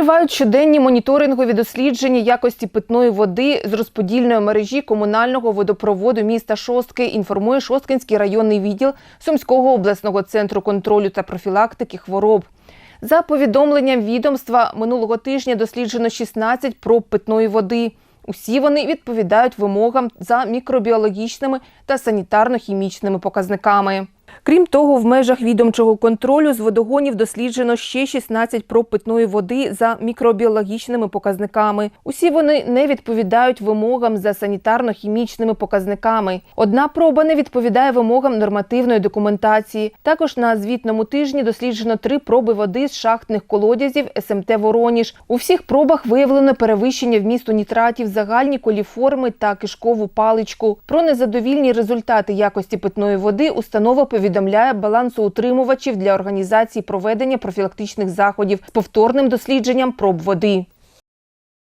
Тривають щоденні моніторингові дослідження якості питної води з розподільної мережі комунального водопроводу міста Шостки, інформує Шосткинський районний відділ Сумського обласного центру контролю та профілактики хвороб. За повідомленням відомства, минулого тижня досліджено 16 проб питної води. Усі вони відповідають вимогам за мікробіологічними та санітарно-хімічними показниками. Крім того, в межах відомчого контролю з водогонів досліджено ще 16 проб питної води за мікробіологічними показниками. Усі вони не відповідають вимогам за санітарно-хімічними показниками. Одна проба не відповідає вимогам нормативної документації. Також на звітному тижні досліджено три проби води з шахтних колодязів СМТ Вороніж. У всіх пробах виявлено перевищення вмісту нітратів, загальні коліформи та кишкову паличку. Про незадовільні результати якості питної води установа повідомляє балансоутримувачів для організації проведення профілактичних заходів з повторним дослідженням проб води.